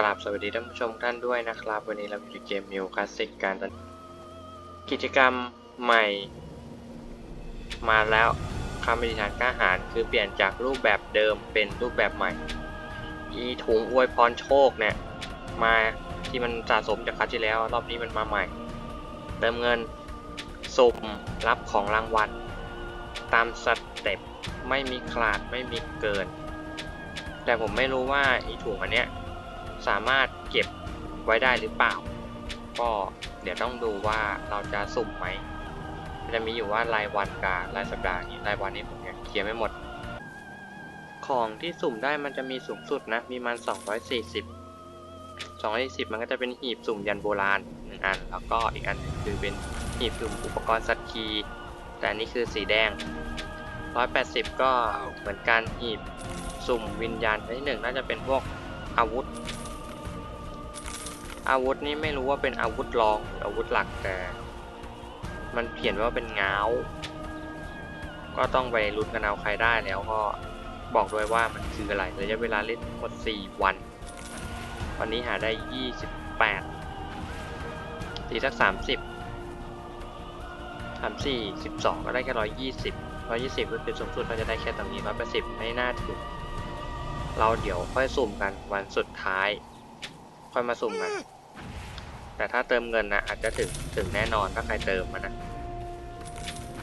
กราบสวัสดีท่านผู้ชมท่านด้วยนะครับ วันนี้เราอยู่เกมมิวคลาสสิกการกิจกรรมใหม่ มาแล้วคำปฏิฐานกล้าหารคือเปลี่ยนจากรูปแบบเดิมเป็นรูปแบบใหม่ อีถุงอวยพรโชคเนี่ย มาที่มันสะสมจากคราวที่แล้ว รอบนี้มันมาใหม่ เติมเงินสุ่มรับของรางวัล ตามสเต็ปไม่มีคลาดไม่มีเกิน แต่ผมไม่รู้ว่าอีถุงอันเนี้ย สามารถเก็บไว้ได้หรือเปล่า ก็เดี๋ยวต้องดูว่าเราจะสุ่มไหมจะมีอยู่ว่ารายวันกับรายสัปดาห์นี้รายวันนี้ผมยังเคลียร์ไม่หมด ของที่สุ่มได้มันจะมีสูงสุดนะ มีมัน 240 240มันก็จะเป็นหีบสุ่มยันโบราณหนึ่งอัน แล้วก็อีกอันคือเป็นหีบสุ่มอุปกรณ์สัตว์คี แต่อันนี้คือสีแดง 180 ก็เหมือนกันหีบสุ่มวิญญาณที่หนึ่งน่าจะเป็นพวกอาวุธ อาวุธนี่ไม่รู้ว่าเป็นอาวุธรองหรืออาวุธหลักแต่ มันเขียนว่าเป็นง้าว ก็ต้องไปลุ้นกันเอาใครได้แล้วก็บอกด้วยว่ามันคืออะไรระยะเวลาเล่นหมด 4 วัน วันนี้หาได้ 28ตีสัก 30 34 12 ก็ได้แค่ 120 120 ก็คือสูงสุดเราจะได้แค่ตรงนี้ 180 ไม่น่าถึง เราเดี๋ยวค่อยสุ่มกันวันสุดท้าย ค่อยมาสุ่มกันแต่ถ้าเติมเงินนะอาจจะถึงถึงแน่นอนถ้าใครเติมมันนะ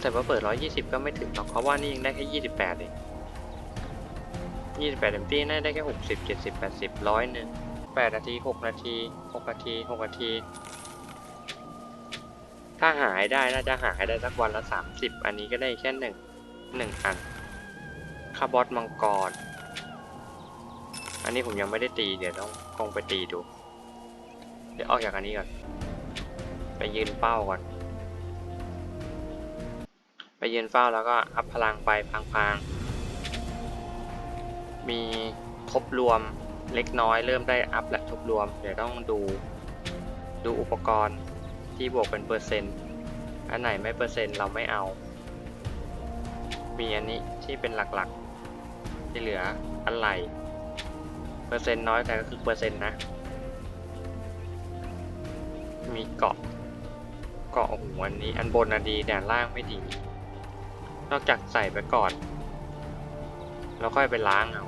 แต่ว่าเปิด 120 ก็ไม่ถึงหรอกเพราะว่านี่ยังได้แค่ 28เอง28เต็มที่น่าได้แค่ 60 70 80 100หนึ่ง8นาที 6 นาที 6 นาที 6 นาที ถ้าหายได้น่าจะหายได้สักวันละ 30 อันนี้ก็ได้แค่หนึ่งหนึ่งอันคาบอสมังกร อันนี้ผมยังไม่ได้ตีเดี๋ยวต้องคงไปตีดู เดี๋ยวออกจากอันนี้ก่อน ไปยืนเป้าก่อน ไปยืนเฝ้าแล้วก็อัพพลังไปพังๆ มีทบรวมเล็กน้อยเริ่มได้อัพและทบรวม เดี๋ยวต้องดูดูอุปกรณ์ที่บวกเป็นเปอร์เซ็นต์ อันไหนไม่เปอร์เซ็นต์เราไม่เอา มีอันนี้ที่เป็นหลักๆ ที่เหลืออันไหลเปอร์เซ็นต์น้อยแต่ก็คือเปอร์เซ็นต์นะ มีเกาะ เกาะหัวอันนี้ อันบนอันดีแต่อันล่างไม่ดี นอกจากใส่ไปก่อน แล้วค่อยไปล้างเอา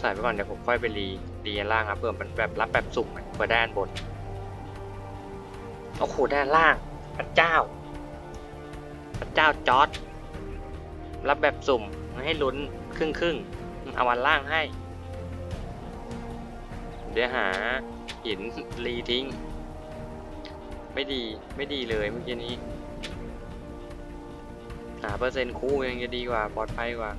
ใส่ไปก่อนเดี๋ยวผมค่อยไปรีรีอันล่างครับเพื่อมันแบบรับแบบสุ่มเพื่อได้อันบนโอ้โหด้านล่างพระเจ้า พระเจ้าจอร์ดรับแบบสุ่มให้ลุ้นครึ่งครึ่งเอาวันล่างให้ เดี๋ยวหาหินรีทิ้ง ไม่ดีไม่ดีเลยเมื่อกี้นี้ หาเปอร์เซ็นต์คู่ยังจะดีกว่า ปลอดภัยกว่า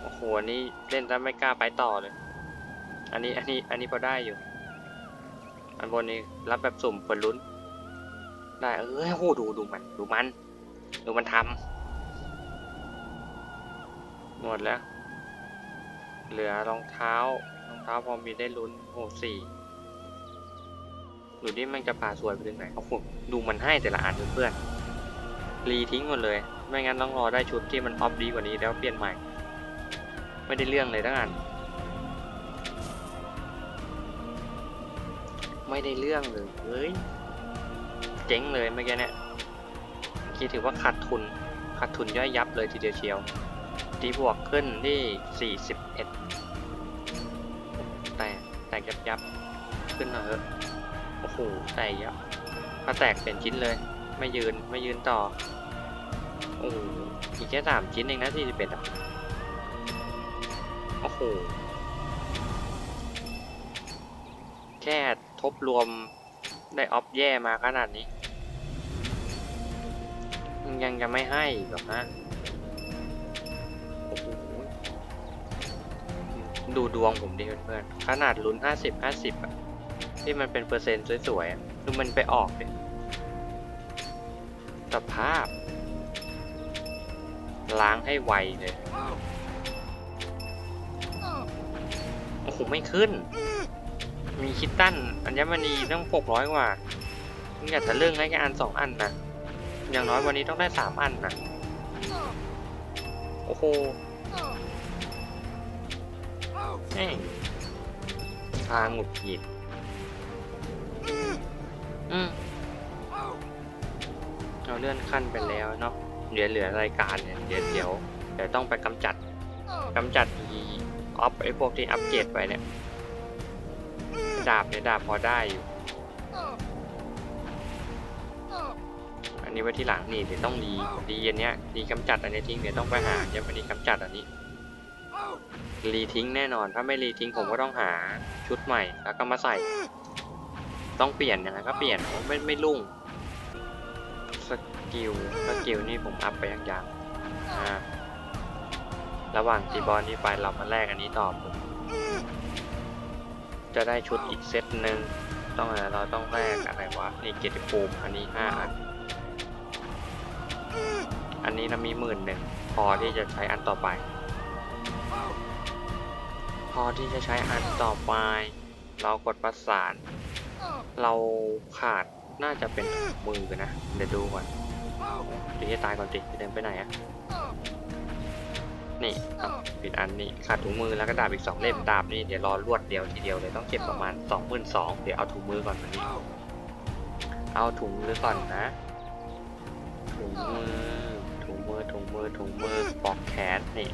โอ้โหอันนี่เล่นแล้วไม่กล้าไปต่อเลย อันนี้อันนี้อันนี้พอได้อยู่ อันบนนี้รับแบบสุ่มเปิดลุ้น ได้เอ้ยโหดูดูมัน ดูมัน ดูมันทำหมดแล้ว เหลือรองเท้ารองเท้าพอมีได้ลุ้นโอ้สี่ดูดิมันจะพาสวยไปถึงไหนเขาฝึกดูมันให้แต่ละอันเพื่อนรีทิ้งหมดเลย ไม่งั้นต้องรอได้ชุดที่มันออฟดีกว่านี้แล้วเปลี่ยนใหม่ ไม่ได้เรื่องเลยทั้งอัน ไม่ได้เรื่องเลยเฮ้ยเจ๊งเลยเมื่อกี้เนี่ยคิดถือว่าขาดทุนขาดทุนย่อยยับเลยทีเดียวเชียว ตีบวกขึ้นที่ 41 แตกแตกยับยับขึ้นหน่อยเถอะโอ้โหแตกยับถ้าแตกเป็นชิ้นเลย ไม่ยืนไม่ยืนต่อโอ้โหอีกแค่สามชิ้นเองนะ41อะโอ้โหแค่ทบรวมได้ออฟแย่มาขนาดนี้ ยังจะไม่ให้อีกเหรอฮะ ดูดวงผมดิเพื่อนๆขนาดลุ้น 50 50อะที่มันเป็นเปอร์เซ็นต์สวยๆคือมันไปออกเลยสภาพ ล้างให้ไวเลยโอ้โหไม่ขึ้น มีคิตตันอัญมณีต้องหกร้อยกว่ามึงอยากจะเรื่องให้แค่อันสองอันนะอย่างน้อยวันนี้ต้องได้สามอันนะโอ้โห พาหงุดหงิดอืมเราเลื่อนขั้นไปแล้วเนาะเดี๋ยวเหลือรายการเนี่ย เดี๋ยวเดี๋ยวเดี๋ยวต้องไปกำจัดกำจัดอีออฟไอพวกที่อัปเกรดไปเนี่ย ดาบเนี่ยดาบพอได้อยู่ อันนี้ไว้ที่หลังนี่เดี๋ยวต้องรีรีอันเนี้ยรีกำจัดอันนี้ทิ้งเดี๋ยวต้องไปหาเดี๋ยววันนี้กำจัดอันนี้ รีทิ้งแน่นอน ถ้าไม่รีทิ้งผมก็ต้องหาชุดใหม่ แล้วก็มาใส่ ต้องเปลี่ยนนะก็เปลี่ยนผมไม่ไม่รุ่ง สกิล สกิลนี่ผมอัพไปอย่างย่างอ่า ระหว่างตีบอลนี้ไปเรามาแลกอันนี้ต่อผมจะได้ชุดอีกเซตหนึ่งต้องอะไรเราต้องแลกอะไรวะ นี่เกียรติภูมิอันนี้ห้าอัน อันนี้เรามีหมื่นหนึ่งพอที่จะใช้อันต่อไป อที่จะใช้อันต่อไป เรากดประสาน เราขาดน่าจะเป็นถุงมือนะ เดี๋ยวดูก่อนเดี๋ยวจะตายก่อนติจะเดินไปไหนอะนี่เอาผิดอันนี่ขาดถุงมือแล้วก็ดาบอีกสองเล่มดาบนี่เดี๋ยวรอรวดเดียวทีเดียวเลยต้องเก็บประมาณสองหมื่นสองเดี๋ยวเอาถุงมือก่อนวันนี้ เอาถุงมือก่อนนะ ถุงมือถุงมือถุงมือถุงมือปอกแขนนี่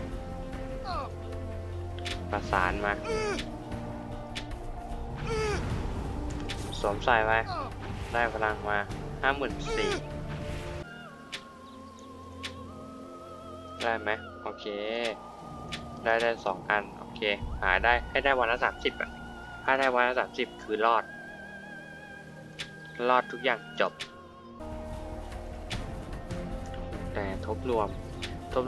ประสานมา สวมใส่ไว้ได้พลังมาห้าหมื่นสี่ได้ไหมโอเค ได้ได้สองอัน โอเค หาได้ให้ได้วันละสามสิบอะถ้าได้วันละสามสิบคือรอด รอดทุกอย่างจบ แต่ทบรวม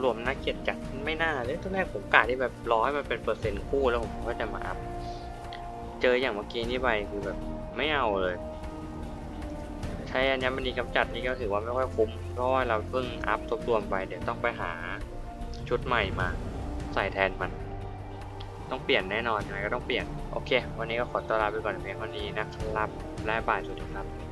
รวมน่าเกลียดจัดไม่น่าเลยตอนแรกผมกะที่แบบร้อให้มันเป็นเปอร์เซ็นต์คู่แล้วผมก็จะมาอัพเจออย่างเมื่อกี้นี่ไปคือแบบไม่เอาเลย ใช้อัญมณีกำจัดนี่ก็ถือว่าไม่ค่อยคุ้มเพราะว่าเราเพิ่งอัพทบรวมไปเดี๋ยวต้องไปหาชุดใหม่มา ใส่แทนมัน ต้องเปลี่ยนแน่นอนยังไงก็ต้องเปลี่ยน โอเค วันนี้ก็ขอตัวลาไปก่อนเพียงเท่านี้นะครับและบ่ายสวัสดีครับ